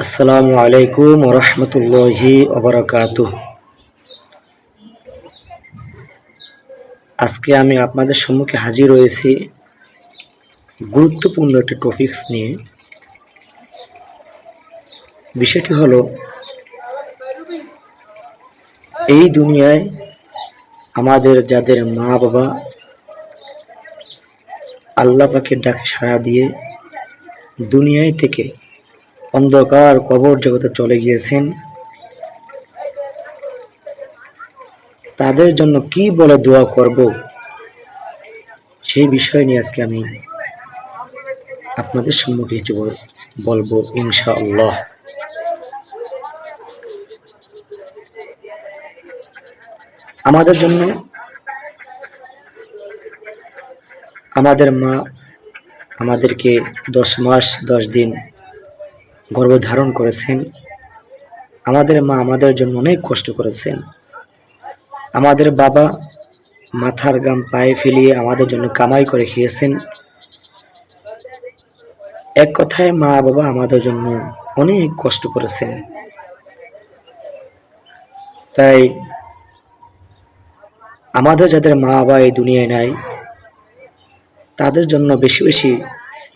আসসালামু আলাইকুম রহমতুল্লাহি অবরাকাত আজকে আমি আপনাদের সম্মুখে হাজির হয়েছি গুরুত্বপূর্ণ একটি টপিকস নিয়ে। বিষয়টি হলো, এই দুনিয়ায় আমাদের যাদের মা বাবা আল্লাহ পাকের ডাকে সাড়া দিয়ে দুনিয়ায় থেকে অন্ধকার কবর জগতে চলে গিয়েছেন। তাদের জন্য কি বলে দোয়া করব? সেই বিষয় নিয়ে আজকে আমি আপনাদের সম্মুখে কিছু বল- বলব ইনশাআল্লাহ। আমাদের জন্য আমাদের মা আমাদেরকে দশ মাস, দশ দিন গর্ভধারণ করেছেন। আমাদের মা আমাদের জন্য অনেক কষ্ট করেছেন। আমাদের বাবা মাথার গাম পায়ে ফেলিয়ে আমাদের জন্য কামাই করে খেয়েছেন। এক কথায় মা বাবা আমাদের জন্য অনেক কষ্ট করেছেন। তাই আমাদের যাদের মা বাবা এই দুনিয়ায় নাই, তাদের জন্য বেশি বেশি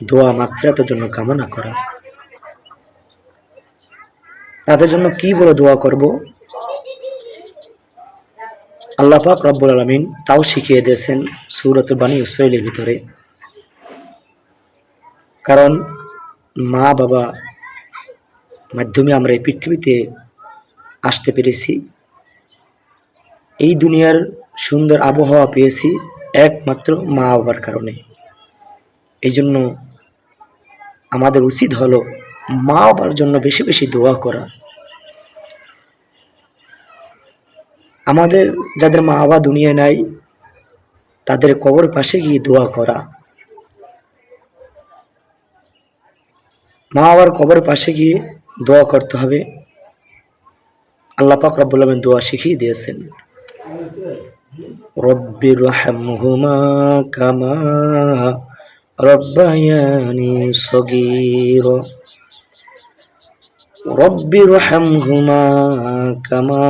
দোয়া, মাগফিরাতের জন্য কামনা করা। তাদের জন্য কি বলে দোয়া করব? আল্লাহ পাক রব্বুল আলমিন তাও শিখিয়ে দিয়েছেন সুরত বাণী ইসরায়েলের ভিতরে। কারণ মা বাবা মাধ্যমে আমরা এই পৃথিবীতে আসতে পেরেছি। এই দুনিয়ার সুন্দর আবহাওয়া পেয়েছি একমাত্র মা বাবার কারণে। এই জন্য আমাদের উচিত হলো মা বাবার জন্য বেশি বেশি দোয়া করা। আমাদের যাদের মা বাবা দুনিয়ায় নাই, তাদের কবর পাশে গিয়ে দোয়া করা। মা বাবার কবর পাশে গিয়ে দোয়া করতে হবে। আল্লাহ পাক রব্বুল দোয়া শিখিয়ে দিয়েছেন। রব্বি রহমহুমা কামা রব্বায়ানি সগীর। রব্বি রহমহুমা কামা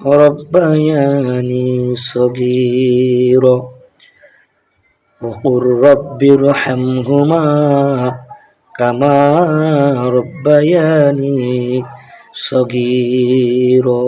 ربياني صغيرا وقل رب ارحمهما كما ربياني صغيرا